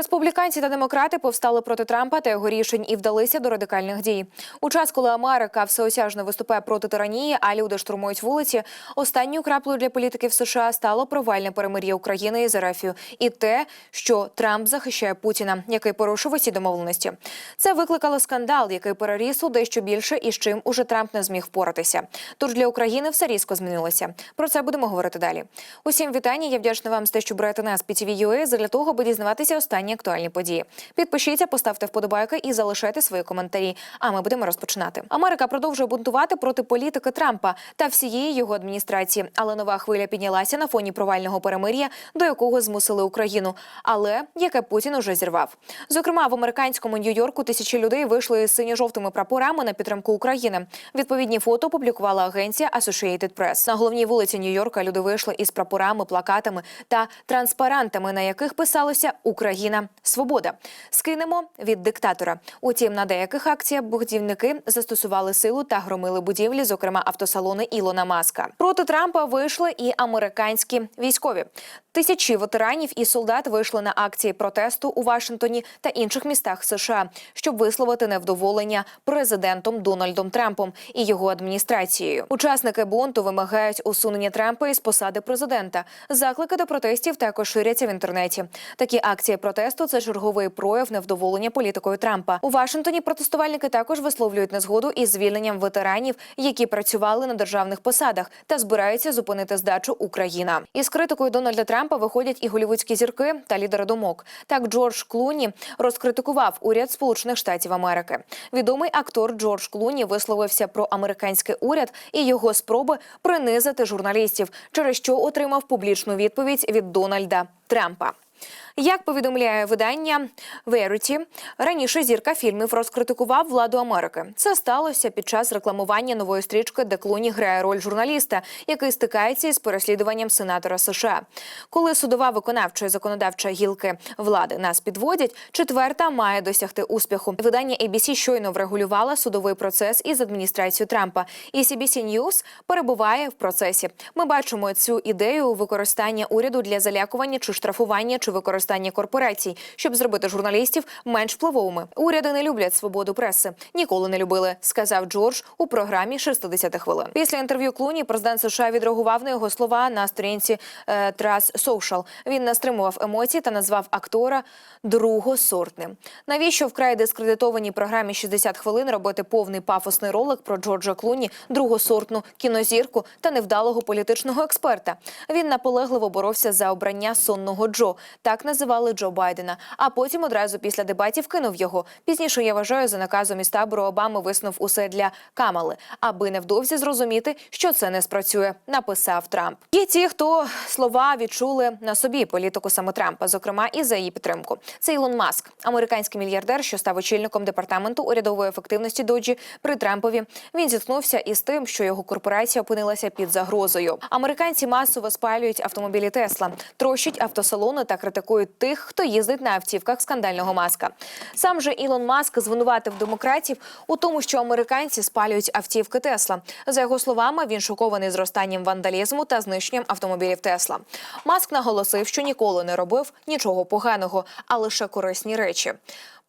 Республіканці та демократи повстали проти Трампа та його рішень і вдалися до радикальних дій. У час, коли Америка всеосяжно виступає проти тиранії, а люди штурмують вулиці, останньою краплею для політиків США стало провальне перемир'я України із Ерефію і те, що Трамп захищає Путіна, який порушив усі домовленості. Це викликало скандал, який переріс у дещо більше і з чим уже Трамп не зміг впоратися. Тож для України все різко змінилося. Про це будемо говорити далі. Усім вітання. Я вдячна вам за те, що берете нас під TVUA для того, аби дізнаватися останні актуальні події. Підпишіться, поставте вподобайки і залишайте свої коментарі. А ми будемо розпочинати. Америка продовжує бунтувати проти політики Трампа та всієї його адміністрації. Але нова хвиля піднялася на фоні провального перемир'я, до якого змусили Україну, але яке Путін уже зірвав. Зокрема, в американському Нью-Йорку тисячі людей вийшли з синьо-жовтими прапорами на підтримку України. Відповідні фото опублікувала агенція Associated Press. На головній вулиці Нью-Йорка люди вийшли із прапорами, плакатами та транспарантами, на яких писалося Україна свобода. Скинемо від диктатора. Утім, на деяких акціях бухдівники застосували силу та громили будівлі, зокрема автосалони Ілона Маска. Проти Трампа вийшли і американські військові. Тисячі ветеранів і солдат вийшли на акції протесту у Вашингтоні та інших містах США, щоб висловити невдоволення президентом Дональдом Трампом і його адміністрацією. Учасники бунту вимагають усунення Трампа із посади президента. Заклики до протестів також ширяться в інтернеті. Такі акції протесту це черговий прояв невдоволення політикою Трампа. У Вашингтоні протестувальники також висловлюють незгоду із звільненням ветеранів, які працювали на державних посадах та збираються зупинити здачу Україна. Із критикою Дональда Трампа виходять і голівудські зірки та лідери думок. Так Джордж Клуні розкритикував уряд Сполучених Штатів Америки. Відомий актор Джордж Клуні висловився про американський уряд і його спроби принизити журналістів, через що отримав публічну відповідь від Дональда Трампа. Як повідомляє видання Verity, раніше зірка фільмів розкритикував владу Америки. Це сталося під час рекламування нової стрічки, де Клуні грає роль журналіста, який стикається із переслідуванням сенатора США. Коли судова виконавча і законодавча гілки влади нас підводять, четверта має досягти успіху. Видання ABC щойно врегулювало судовий процес із адміністрацією Трампа. І CBC News перебуває в процесі. Ми бачимо цю ідею використання уряду для залякування чи штрафування чи використання корпорацій, щоб зробити журналістів менш впливовими. Уряди не люблять свободу преси, ніколи не любили, сказав Джордж у програмі «60 хвилин. Після інтерв'ю Клуні президент США відреагував на його слова на сторінці е, Trust Social. Він не стримував емоцій та назвав актора другосортним. Навіщо вкрай дискредитованій програмі «60 хвилин робити повний пафосний ролик про Джорджа Клуні, другосортну кінозірку та невдалого політичного експерта? Він наполегливо боровся за обрання сонного Джо. Так називали Джо Байдена. А потім одразу після дебатів кинув його. Пізніше я вважаю за наказом із табору Обами виснув усе для Камали, аби невдовзі зрозуміти, що це не спрацює. Написав Трамп. Є ті, хто слова відчули на собі політику саме Трампа, зокрема і за її підтримку. Це Ілон Маск, американський мільярдер, що став очільником департаменту урядової ефективності доджі при Трампові. Він зіткнувся із тим, що його корпорація опинилася під загрозою. Американці масово спалюють автомобілі Тесла, трощать автосалони та критикують тих, хто їздить на автівках скандального маска. Сам же Ілон Маск звинуватив демократів у тому, що американці спалюють автівки Тесла. За його словами, він шокований зростанням вандалізму та знищенням автомобілів Тесла. Маск наголосив, що ніколи не робив нічого поганого, а лише корисні речі.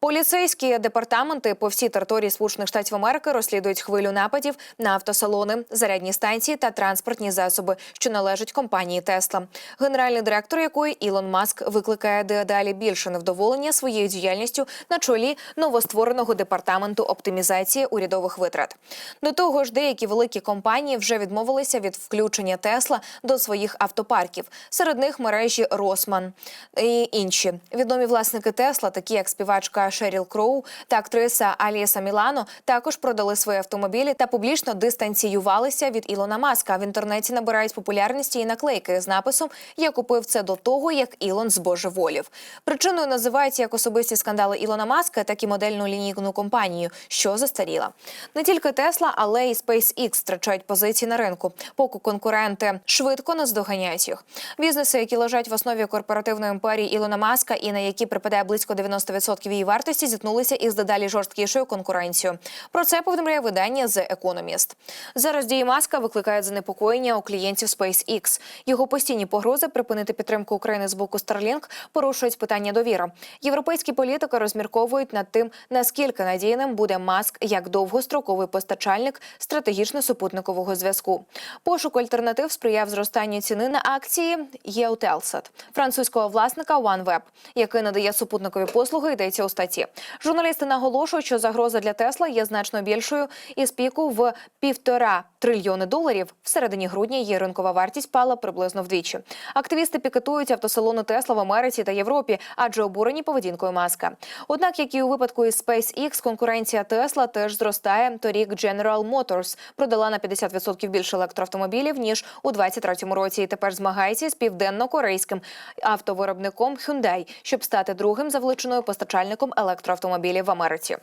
Поліцейські департаменти по всій території Сполучених Штатів Америки розслідують хвилю нападів на автосалони, зарядні станції та транспортні засоби, що належать компанії Тесла, генеральний директор якої Ілон Маск викликає дедалі більше невдоволення своєю діяльністю на чолі новоствореного департаменту оптимізації урядових витрат. До того ж, деякі великі компанії вже відмовилися від включення Тесла до своїх автопарків. Серед них мережі Росман і інші відомі власники Тесла, такі як співачка Шеріл Кроу та актриса Аліса Мілано, також продали свої автомобілі та публічно дистанціювалися від Ілона Маска. В інтернеті набирають популярності і наклейки з написом Я купив це до того, як Ілон збожеволів. Причиною називають як особисті скандали Ілона Маска, так і модельну лінійну компанію, що застаріла. Не тільки Тесла, але й SpaceX втрачають позиції на ринку, поки конкуренти швидко наздоганяють їх. Бізнеси, які лежать в основі корпоративної імперії Ілона Маска і на які припадає близько 90% її вартості, вартості зіткнулися із дедалі жорсткішою конкуренцією. Про це повідомляє видання The Economist. Зараз дії маска викликають занепокоєння у клієнтів SpaceX. Його постійні погрози припинити підтримку України з боку Starlink порушують питання довіри. Європейські політики розмірковують над тим, наскільки надійним буде маск як довгостроковий постачальник стратегічно-супутникового зв'язку. Пошук альтернатив сприяв зростанню ціни на акції Eutelsat, французького власника OneWeb, який надає супутникові послуги. Йдеться у статті. Журналісти наголошують, що загроза для Тесла є значно більшою із піку в півтора трильйони доларів. В середині грудня її ринкова вартість пала приблизно вдвічі. Активісти пікетують автосалони Тесла в Америці та Європі, адже обурені поведінкою маска. Однак, як і у випадку із SpaceX, конкуренція Тесла теж зростає. Торік General Motors продала на 50% більше електроавтомобілів ніж у 2023 році. І тепер змагається з південно-корейським автовиробником Hyundai, щоб стати другим за величиною постачальником електроавтомобілів в Америці.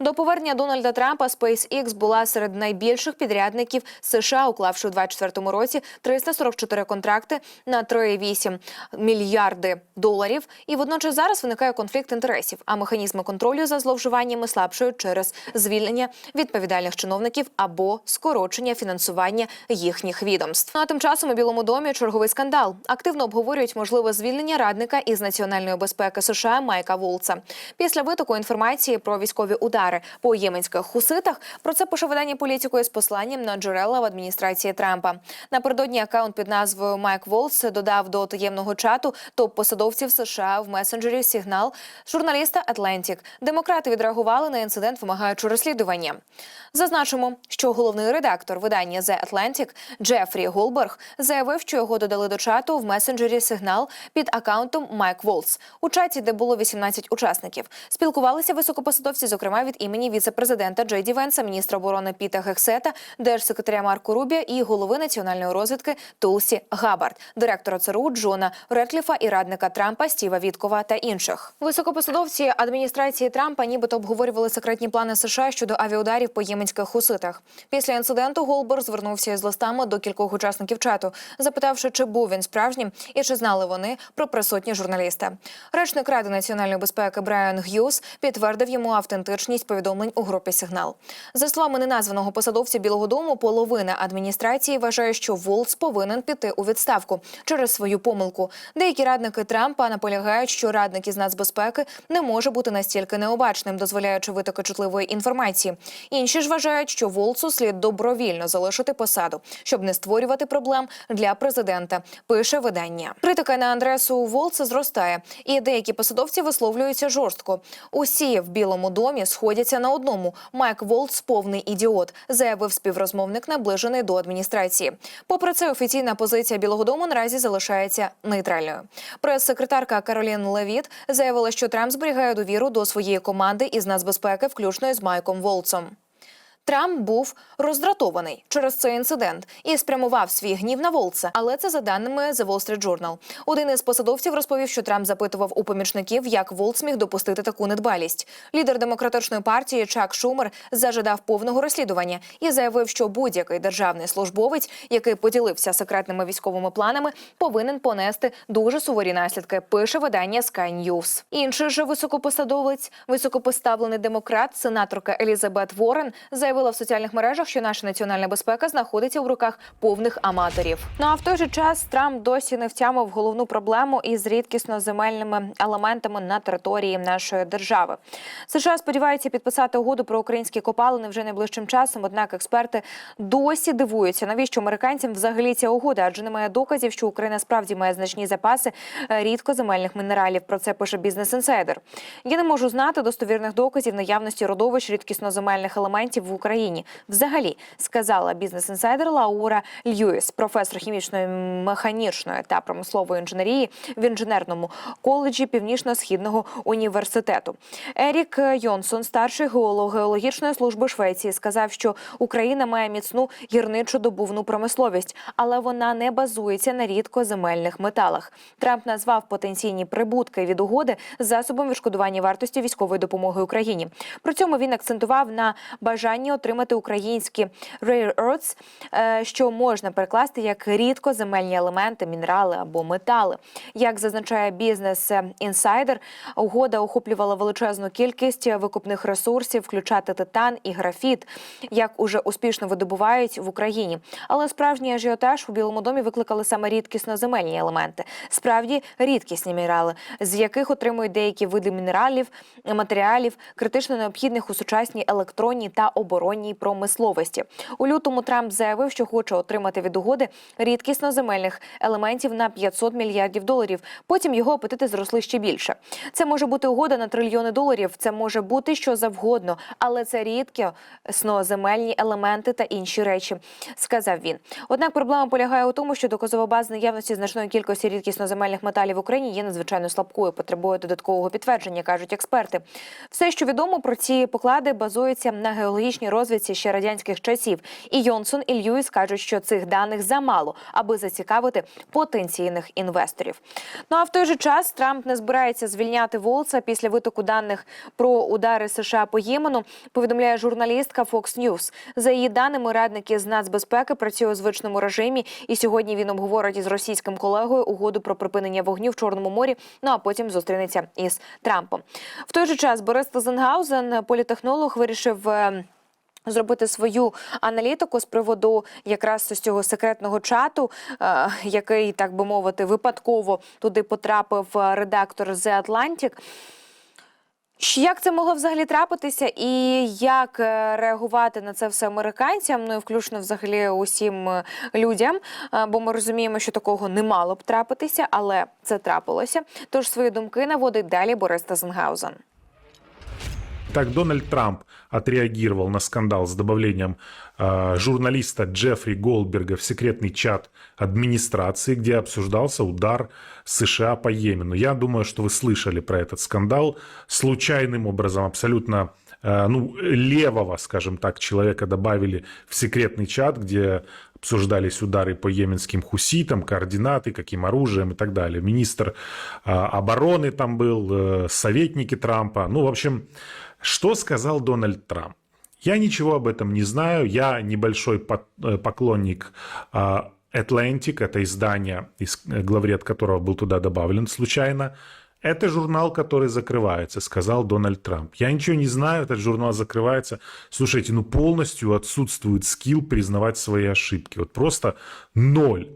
До повернення Дональда Трампа SpaceX була серед найбільших підрядників США, уклавши у 2024 році 344 контракти на 3,8 мільярди доларів. І водночас зараз виникає конфлікт інтересів, а механізми контролю за зловживаннями слабшують через звільнення відповідальних чиновників або скорочення фінансування їхніх відомств. Ну, а тим часом у Білому домі черговий скандал. Активно обговорюють можливе звільнення радника із національної безпеки США Майка Волца. Після витоку інформації про військові удари по єменських хуситах про це пише видання політику із посланням на джерела в адміністрації Трампа. Напередодні акаунт під назвою Майк Волс додав до таємного чату топ-посадовців США в месенджері сигнал журналіста Атлантік. Демократи відреагували на інцидент, вимагаючи розслідування. Зазначимо, що головний редактор видання The Atlantic Джефрі Голберг заявив, що його додали до чату в месенджері сигнал під акаунтом Майк Волц. У чаті, де було 18 учасників, спілкувалися високопосадовці, зокрема від імені віце-президента Джей Ді Венса, міністра оборони Піта Гексета, держсекретаря Марко Рубія і голови національної розвідки Тулсі Габард, директора ЦРУ Джона Ретліфа і радника Трампа Стіва Віткова та інших. Високопосадовці адміністрації Трампа нібито обговорювали секретні плани США щодо авіаударів по єменських хуситах. Після інциденту Голбер звернувся із листами до кількох учасників чату, запитавши, чи був він справжнім і чи знали вони про присутні журналіста. Речник ради національної безпеки Брайан Г'юз підтвердив йому автентичність повідомлень у групі Сигнал. За словами неназваного посадовця Білого Дому, половина адміністрації вважає, що Волц повинен піти у відставку через свою помилку. Деякі радники Трампа наполягають, що радник із нацбезпеки не може бути настільки необачним, дозволяючи витоки чутливої інформації. Інші ж вважають, що Волцу слід добровільно залишити посаду, щоб не створювати проблем для президента. Пише видання. Критика на адресу Волца зростає, і деякі посадовці висловлюються жорстко. Усі в Білому домі сходяться на одному. Майк Волц повний ідіот, заявив співрозмовник, наближений до адміністрації. Попри це, офіційна позиція Білого Дому наразі залишається нейтральною. Прес-секретарка Каролін Левіт заявила, що Трамп зберігає довіру до своєї команди із нацбезпеки, включно з Майком Волцом. Трамп був роздратований через цей інцидент і спрямував свій гнів на Волца. Але це за даними The Wall Street Journal. Один із посадовців розповів, що Трамп запитував у помічників, як Волц міг допустити таку недбалість. Лідер демократичної партії Чак Шумер зажадав повного розслідування і заявив, що будь-який державний службовець, який поділився секретними військовими планами, повинен понести дуже суворі наслідки. Пише видання Sky News. Інший же високопосадовець, високопоставлений демократ, сенаторка Елізабет Ворен, заявив, заявила в соціальних мережах, що наша національна безпека знаходиться в руках повних аматорів. Ну а в той же час Трамп досі не втямив головну проблему із рідкісно земельними елементами на території нашої держави. США сподіваються підписати угоду про українські копалини вже найближчим часом. Однак експерти досі дивуються, навіщо американцям взагалі ця угода, адже немає доказів, що Україна справді має значні запаси рідкоземельних мінералів. Про це пише бізнес інсайдер. Я не можу знати достовірних доказів наявності родовищ рідкісноземельних елементів в Україні. Україні взагалі сказала бізнес-інсайдер Лаура Льюіс, професор хімічної, механічної та промислової інженерії в інженерному коледжі Північно-східного університету. Ерік Йонсон, старший геолог геологічної служби Швеції, сказав, що Україна має міцну гірничу добувну промисловість, але вона не базується на рідкоземельних металах. Трамп назвав потенційні прибутки від угоди засобом відшкодування вартості військової допомоги Україні. При цьому він акцентував на бажанні отримати українські rare earths, е, що можна перекласти як рідкоземельні елементи, мінерали або метали. Як зазначає бізнес інсайдер, угода охоплювала величезну кількість викупних ресурсів, включати титан і графіт, як уже успішно видобувають в Україні. Але справжній ажіотаж у Білому домі викликали саме рідкісноземельні елементи, справді рідкісні мінерали, з яких отримують деякі види мінералів, матеріалів, критично необхідних у сучасній електронній та оборонній промисловості. У лютому Трамп заявив, що хоче отримати від угоди рідкісноземельних елементів на 500 мільярдів доларів. Потім його апетити зросли ще більше. Це може бути угода на трильйони доларів. Це може бути що завгодно, але це рідкісноземельні елементи та інші речі, сказав він. Однак проблема полягає у тому, що доказова база наявності значної кількості рідкісноземельних металів в Україні є надзвичайно слабкою. Потребує додаткового підтвердження, кажуть експерти. Все, що відомо про ці поклади, базується на геологічній розвідці ще радянських часів. І Йонсон і Льюіс кажуть, що цих даних замало, аби зацікавити потенційних інвесторів. Ну а в той же час Трамп не збирається звільняти Волца після витоку даних про удари США по Ємену. Повідомляє журналістка Fox News. За її даними, радники з нацбезпеки працює у звичному режимі, і сьогодні він обговорить із російським колегою угоду про припинення вогню в Чорному морі. Ну а потім зустрінеться із Трампом. В той же час Борис Тазенгаузен, політехнолог, вирішив. Зробити свою аналітику з приводу якраз з цього секретного чату, е, який так би мовити випадково туди потрапив е, редактор The Atlantic. Як це могло взагалі трапитися, і як е, реагувати на це все американцям? Ну і включно взагалі усім людям? Бо ми розуміємо, що такого не мало б трапитися, але це трапилося. Тож свої думки наводить далі Борис Тазенгаузен. Так Дональд Трамп отреагировал на скандал с добавлением э, журналиста Джеффри Голдберга в секретный чат администрации, где обсуждался удар США по Йемену. Я думаю, что вы слышали про этот скандал. Случайным образом, абсолютно э, ну, левого, скажем так, человека добавили в секретный чат, где обсуждались удары по йеменским хуситам, координаты, каким оружием и так далее. Министр э, обороны там был, э, советники Трампа. Ну, в общем, что сказал Дональд Трамп? Я ничего об этом не знаю. Я небольшой э, поклонник а, Atlantic, это издание, из- э, главред которого был туда добавлен случайно. Это журнал, который закрывается, сказал Дональд Трамп. Я ничего не знаю, этот журнал закрывается. Слушайте, ну полностью отсутствует скилл признавать свои ошибки. Вот просто ноль.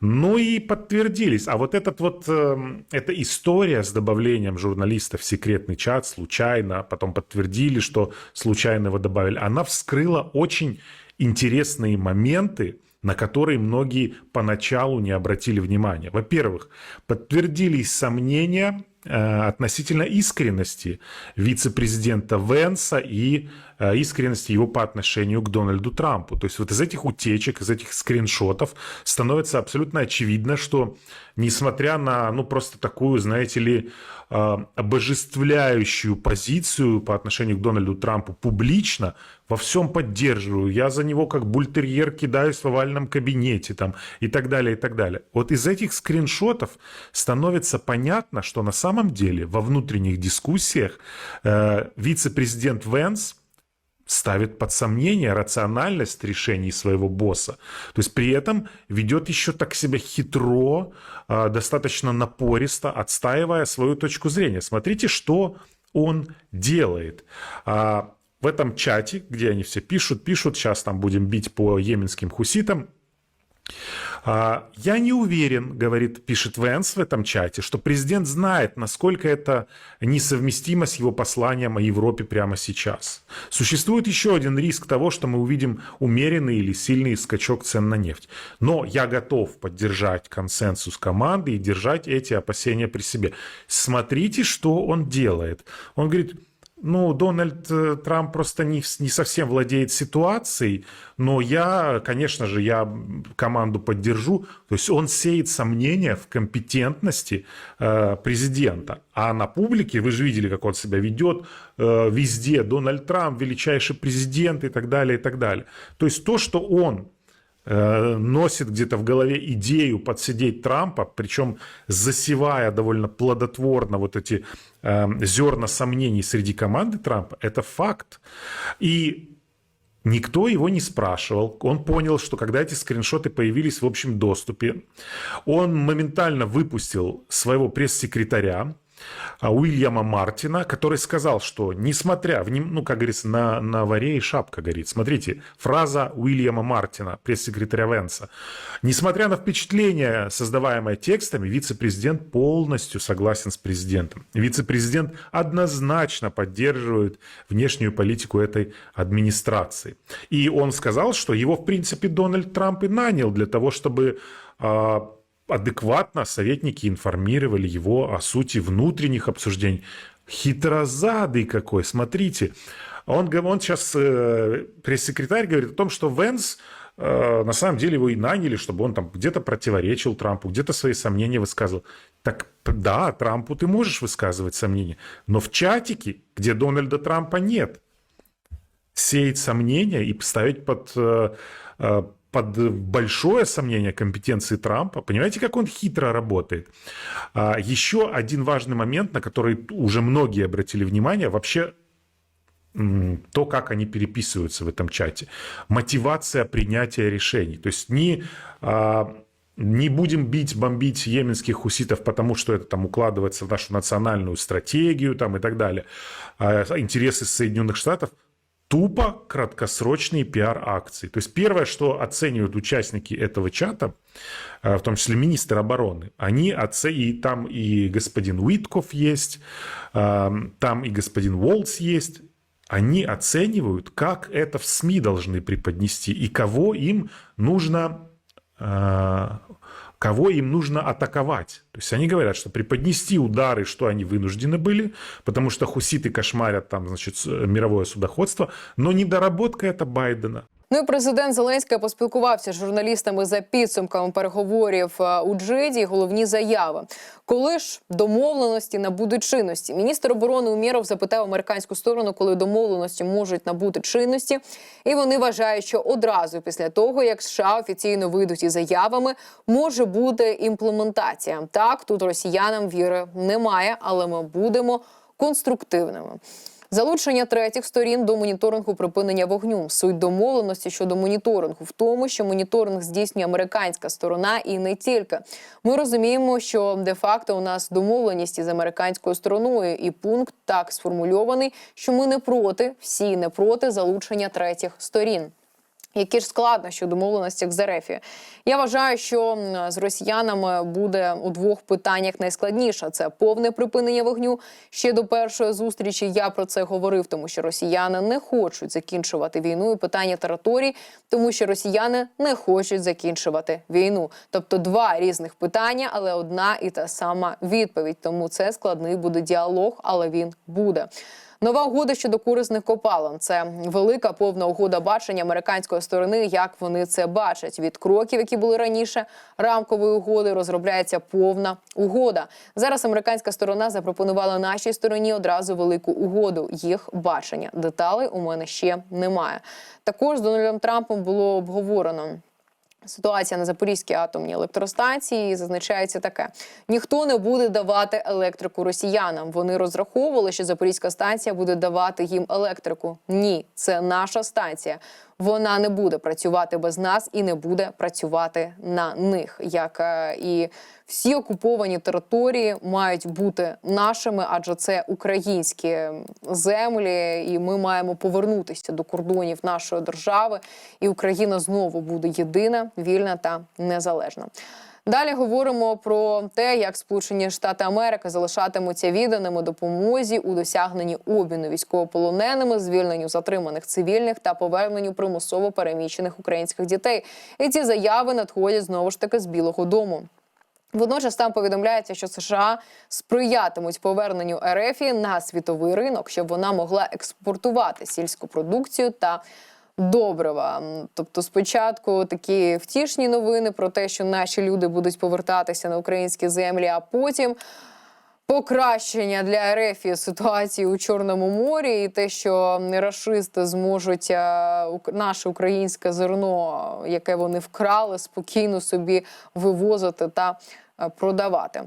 Ну и подтвердились. А вот этот вот, эм, эта история с добавлением журналиста в секретный чат случайно, потом подтвердили, что случайно его добавили, она вскрыла очень интересные моменты, на которые многие поначалу не обратили внимания. Во-первых, подтвердились сомнения э, относительно искренности вице-президента Венса и э, искренности его по отношению к Дональду Трампу. То есть вот из этих утечек, из этих скриншотов становится абсолютно очевидно, что несмотря на, ну, просто такую, знаете ли, э, обожествляющую позицию по отношению к Дональду Трампу публично, во всем поддерживаю, я за него как бультерьер кидаюсь в овальном кабинете там и так далее, и так далее. Вот из этих скриншотов становится понятно, что на самом деле во внутренних дискуссиях э, вице-президент Венс ставит под сомнение рациональность решений своего босса. То есть при этом ведет еще так себя хитро, э, достаточно напористо, отстаивая свою точку зрения. Смотрите, что он делает. А, В этом чате, где они все пишут, пишут, сейчас там будем бить по йеменским хуситам, Я не уверен, говорит, пишет Венс в этом чате, что президент знает, насколько это несовместимо с его посланием о Европе прямо сейчас. Существует еще один риск того, что мы увидим умеренный или сильный скачок цен на нефть. Но я готов поддержать консенсус команды и держать эти опасения при себе. Смотрите, что он делает. Он говорит, ну, Дональд э, Трамп просто не, вс- не совсем владеет ситуацией, но я, конечно же, я команду поддержу. То есть он сеет сомнения в компетентности э, президента. А на публике, вы же видели, как он себя ведет, э, везде Дональд Трамп, величайший президент и так далее, и так далее. То есть то, что он э, носит где-то в голове идею подсидеть Трампа, причем засевая довольно плодотворно вот эти э, зерна сомнений среди команды Трампа, это факт. И Никто его не спрашивал. Он понял, что когда эти скриншоты появились в общем доступе, он моментально выпустил своего пресс-секретаря, Уильяма Мартина, который сказал, что несмотря, вним- ну, как говорится, на, на варе и шапка горит. Смотрите, фраза Уильяма Мартина, пресс-секретаря Венса. Несмотря на впечатление, создаваемое текстами, вице-президент полностью согласен с президентом. Вице-президент однозначно поддерживает внешнюю политику этой администрации. И он сказал, что его, в принципе, Дональд Трамп и нанял для того, чтобы а, адекватно советники информировали его о сути внутренних обсуждений. Хитрозадый какой, смотрите. Он, он сейчас, э, пресс-секретарь говорит о том, что Венс э, на самом деле его и наняли, чтобы он там где-то противоречил Трампу, где-то свои сомнения высказывал. Так да, Трампу ты можешь высказывать сомнения, но в чатике, где Дональда Трампа нет, сеять сомнения и ставить под, э, э, под большое сомнение компетенции Трампа. Понимаете, как он хитро работает? А, Еще один важный момент, на который уже многие обратили внимание, вообще то, как они переписываются в этом чате. Мотивация принятия решений. То есть не, а, не будем бить, бомбить йеменских хуситов, потому что это там укладывается в нашу национальную стратегию там, и так далее. А интересы Соединенных Штатов тупо краткосрочные пиар-акции. То есть первое, что оценивают участники этого чата, э, в том числе министр обороны, они оце... и там и господин Уитков есть, э, там и господин Уолтс есть, они оценивают, как это в СМИ должны преподнести и кого им нужно э, кого им нужно атаковать. То есть они говорят, что преподнести удары, что они вынуждены были, потому что хуситы кошмарят там, значит, с- мировое судоходство, но недоработка это Байдена. Ну і президент Зеленський поспілкувався з журналістами за підсумками переговорів е, у Джиді. Головні заяви. Коли ж домовленості набудуть чинності? Міністр оборони Умєров запитав американську сторону, коли домовленості можуть набути чинності. І вони вважають, що одразу після того, як США офіційно вийдуть із заявами, може бути імплементація. Так, тут росіянам віри немає, але ми будемо конструктивними. Залучення третіх сторін до моніторингу припинення вогню. Суть домовленості щодо моніторингу в тому, що моніторинг здійснює американська сторона і не тільки. Ми розуміємо, що де-факто у нас домовленість із американською стороною, і пункт так сформульований, що ми не проти, всі не проти залучення третіх сторін. Які ж складнощі у домовленостях з РФ? Я вважаю, що з росіянами буде у двох питаннях найскладніше: це повне припинення вогню. Ще до першої зустрічі я про це говорив, тому що росіяни не хочуть закінчувати війну і питання територій, тому що росіяни не хочуть закінчувати війну. Тобто два різних питання, але одна і та сама відповідь. Тому це складний буде діалог, але він буде. Нова угода щодо корисних копалин це велика повна угода бачення американської сторони, як вони це бачать. Від кроків, які були раніше рамкової угоди, розробляється повна угода. Зараз американська сторона запропонувала нашій стороні одразу велику угоду. Їх бачення деталей у мене ще немає. Також з Дональдом Трампом було обговорено. Ситуація на Запорізькій атомній електростанції зазначається таке: ніхто не буде давати електрику росіянам. Вони розраховували, що Запорізька станція буде давати їм електрику. Ні, це наша станція. Вона не буде працювати без нас і не буде працювати на них. Як е, і всі окуповані території мають бути нашими, адже це українські землі, і ми маємо повернутися до кордонів нашої держави. І Україна знову буде єдина, вільна та незалежна. Далі говоримо про те, як Сполучені Штати Америки залишатимуться відданими допомозі у досягненні обміну військовополоненими, звільненню затриманих цивільних та поверненню примусово переміщених українських дітей. І ці заяви надходять знову ж таки з Білого Дому. Водночас там повідомляється, що США сприятимуть поверненню РФ на світовий ринок, щоб вона могла експортувати сільську продукцію та добрива. Тобто, спочатку такі втішні новини про те, що наші люди будуть повертатися на українські землі, а потім. Покращення для РФ ситуації у Чорному морі, і те, що рашисти зможуть е, наше українське зерно, яке вони вкрали, спокійно собі вивозити та продавати.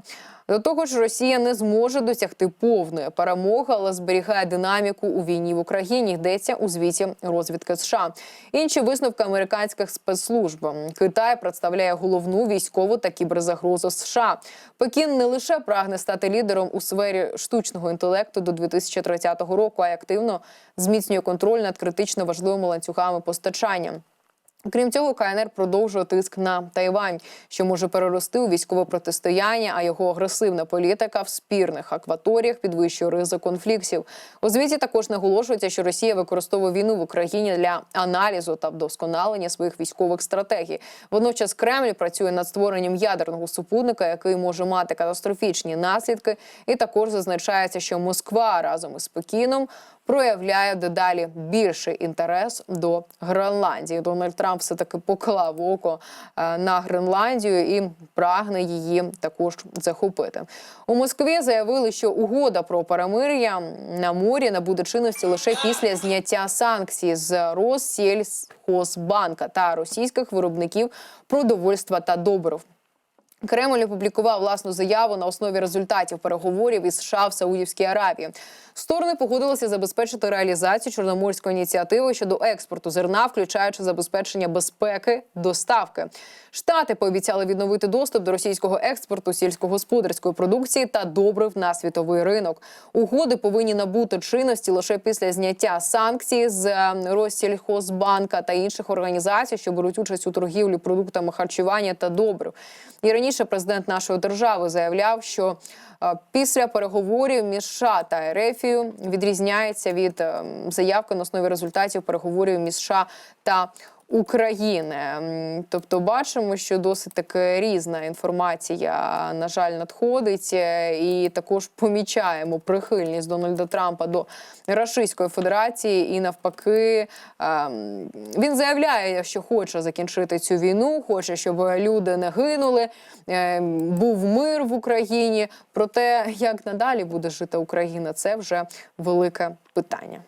До того ж, Росія не зможе досягти повної перемоги, але зберігає динаміку у війні в Україні. Йдеться у звіті розвідки США. Інші висновки американських спецслужб. Китай представляє головну військову та кіберзагрозу США. Пекін не лише прагне стати лідером у сфері штучного інтелекту до 2030 року, а й активно зміцнює контроль над критично важливими ланцюгами постачання. Крім цього, КНР продовжує тиск на Тайвань, що може перерости у військове протистояння, а його агресивна політика в спірних акваторіях підвищує ризик конфліктів. У звіті також наголошується, що Росія використовує війну в Україні для аналізу та вдосконалення своїх військових стратегій. Водночас Кремль працює над створенням ядерного супутника, який може мати катастрофічні наслідки. І також зазначається, що Москва разом із Пекіном проявляє дедалі більший інтерес до Гренландії. Дональд Трамп все таки поклав око е, на Гренландію і прагне її також захопити. У Москві заявили, що угода про перемир'я на морі набуде чинності лише після зняття санкцій з Россельхозбанка та російських виробників продовольства та добрив. Кремль опублікував власну заяву на основі результатів переговорів із США в Саудівській Аравії. Сторони погодилися забезпечити реалізацію чорноморської ініціативи щодо експорту зерна, включаючи забезпечення безпеки доставки. Штати пообіцяли відновити доступ до російського експорту сільськогосподарської продукції та добрив на світовий ринок. Угоди повинні набути чинності лише після зняття санкцій з е, Россельхозбанка та інших організацій, що беруть участь у торгівлі продуктами харчування та добрив. І раніше президент нашої держави заявляв, що е, після переговорів між США та Ерефією відрізняється від е, заявки на основі результатів переговорів між США та України. Тобто бачимо, що досить таки різна інформація, на жаль, надходить, е, і також помічаємо прихильність Дональда Трампа до Російської Федерації, і навпаки, ем, він заявляє, що хоче закінчити цю війну, хоче, щоб люди не гинули, е, був мир в Україні. Проте, як надалі буде жити Україна, це вже велике питання.